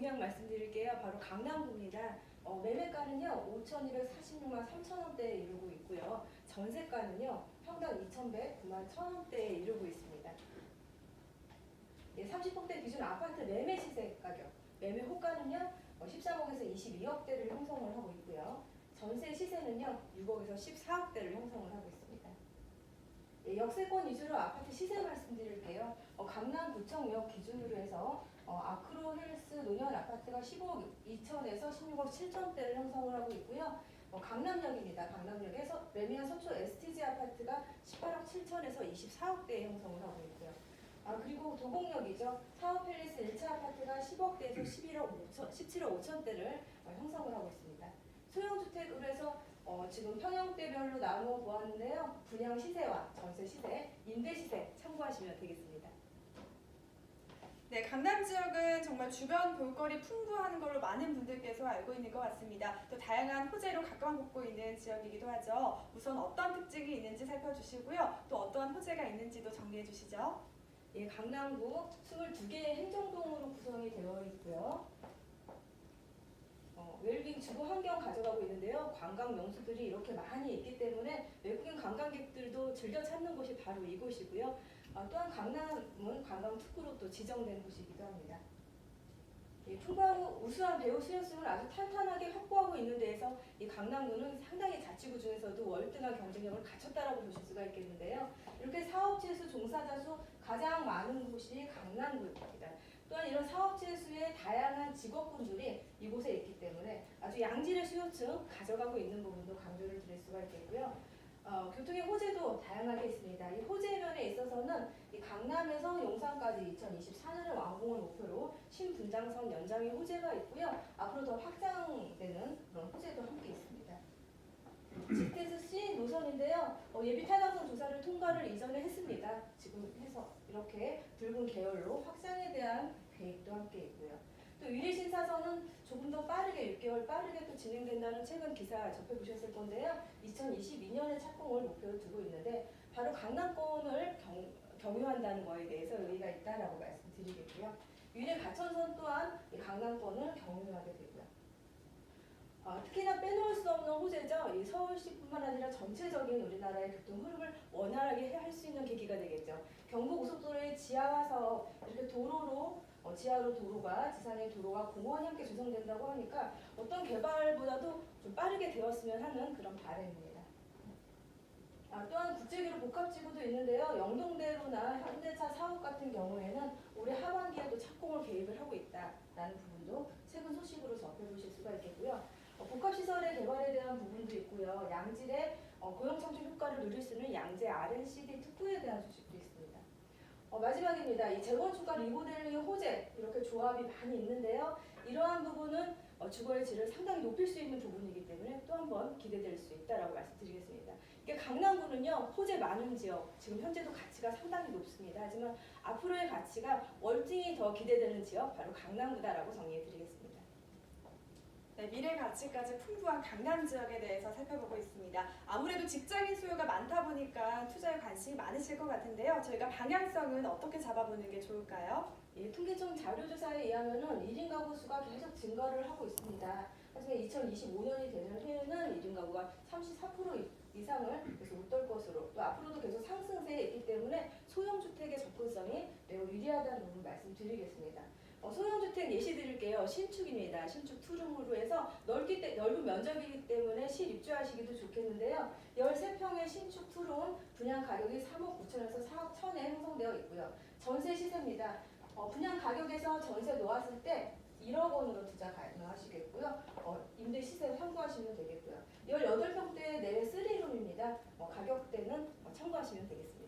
중요한 말씀드릴게요. 바로 강남구입니다. 어, 매매가는요 5,246만 3천 원대에 이르고 있고요. 전세가는요 평당 2,109만 1천 원대에 이르고 있습니다. 예, 30평대 기준 아파트 매매 시세 가격, 매매 호가는요 어, 13억에서 22억대를 형성을 하고 있고요. 전세 시세는요 6억에서 14억대를 형성을 하고 있습니다. 예, 역세권 위주로 아파트 시세 말씀드릴게요. 어, 강남구청역 기준으로 해서 어, 아크로 헬스 노년 아파트가 15억 2천에서 16억 7천대를 형성을 하고 있고요. 어, 강남역입니다. 강남역에서 매매한 서초 STG 아파트가 18억 7천에서 24억대 형성을 하고 있고요. 아 그리고 도곡역이죠. 사업팰리스 1차 아파트가 10억대에서 11억 5천, 17억 5천대를 어, 형성을 하고 있습니다. 소형주택으로 해서 어, 지금 평형대별로 나누어 보았는데요. 분양 시세와 전세 시세, 임대 시세 참고하시면 되겠습니다. 네, 강남 지역은 정말 주변 볼거리 풍부한 걸로 많은 분들께서 알고 있는 것 같습니다. 또 다양한 호재로 각광받고 있는 지역이기도 하죠. 우선 어떤 특징이 있는지 살펴주시고요. 또 어떠한 호재가 있는지도 정리해 주시죠. 예, 강남구 22개의 행정동으로 구성이 되어 있고요. 어, 웰빙 주거 환경 가져가고 있는데요. 관광 명소들이 이렇게 많이 있기 때문에 외국인 관광객들도 즐겨 찾는 곳이 바로 이곳이고요. 아, 또한 강남은 관광 특구로 또 지정된 곳이기도 합니다. 이 풍부하고 우수한 배우 수요층을 아주 탄탄하게 확보하고 있는 데에서 이 강남구는 상당히 자치구 중에서도 월등한 경쟁력을 갖췄다라고 보실 수가 있겠는데요. 이렇게 사업체 수, 종사자 수 가장 많은 곳이 강남구입니다. 또한 이런 사업체 수의 다양한 직업군들이 이곳에 있기 때문에 아주 양질의 수요층 가져가고 있는 부분도 강조를 드릴 수가 있겠고요. 어, 교통의 호재도 다양하게 있습니다. 이 호재 면에 있어서는 이 강남에서 용산까지 2024년을 완공을 목표로 신분당선 연장의 호재가 있고요. 앞으로 더 확장되는 그런 호재도 함께 있습니다. GTS-C 노선인데요. 어, 예비 타당성 조사를 통과를 이전에 했습니다. 지금 해서 이렇게 붉은 계열로 확장에 대한 계획도 함께 있고요. 또 위례 신사선은 조금 더 빠르게 6개월 빠르게 또 진행된다는 최근 기사 접해 보셨을 건데요. 2022년에 착공을 목표로 두고 있는데 바로 강남권을 경, 경유한다는 거에 대해서 의의가 있다라고 말씀드리겠고요. 위례 가천선 또한 이 강남권을 경유하게 되고요. 아, 특히나 빼놓을 수 없는 호재죠. 이 서울시뿐만 아니라 전체적인 우리나라의 교통 흐름을 원활하게 할 수 있는 계기가 되겠죠. 경부고속도로의 사업 이렇게 도로로 어, 지하로 도로가 지산의 도로와 공원이 함께 조성된다고 하니까 어떤 개발보다도 좀 빠르게 되었으면 하는 그런 바람입니다. 아, 또한 국제기로 복합지구도 있는데요. 영동대로나 현대차 사업 같은 경우에는 올해 하반기에도 착공을 계획을 하고 있다라는 부분도 최근 소식으로 접해보실 수가 있겠고요. 어, 복합시설의 개발에 대한 부분도 있고요. 양질의 어, 고용창출 효과를 누릴 수 있는 양재 R&CD 특구에 대한 소식도 있습니다. 어, 마지막입니다. 이 재건축과 리모델링의 호재 이렇게 조합이 많이 있는데요. 이러한 부분은 어, 주거의 질을 상당히 높일 수 있는 부분이기 때문에 또 한번 기대될 수 있다라고 말씀드리겠습니다. 이게 강남구는요 호재 많은 지역 지금 현재도 가치가 상당히 높습니다. 하지만 앞으로의 가치가 월등히 더 기대되는 지역 바로 강남구다라고 정리해드리겠습니다. 네, 미래 가치까지 풍부한 강남 지역에 대해서 살펴보고 있습니다. 아무래도 직장인 수요가 많다 보니까 투자에 관심이 많으실 것 같은데요. 저희가 방향성은 어떻게 잡아보는 게 좋을까요? 예, 통계청 자료조사에 의하면은 1인 가구 수가 계속 증가를 하고 있습니다. 하지만 2025년이 되는 해에는 1인 가구가 34% 이상을 계속 웃돌 것으로 또 앞으로도 계속 상승세에 있기 때문에 소형주택의 접근성이 매우 유리하다는 부분 말씀드리겠습니다. 어, 소형주택 예시 드릴게요. 신축입니다. 신축 투룸으로 해서 넓기 때, 넓은 면적이기 때문에 실입주하시기도 좋겠는데요. 13평의 신축 투룸 분양 가격이 3억 9천에서 4억 1천에 형성되어 있고요. 전세 시세입니다. 어, 분양 가격에서 전세 놓았을 때 1억 원으로 투자 가능하시겠고요. 어, 임대 시세 참고하시면 되겠고요. 18평대 내외 3룸입니다. 어, 가격대는 어, 참고하시면 되겠습니다.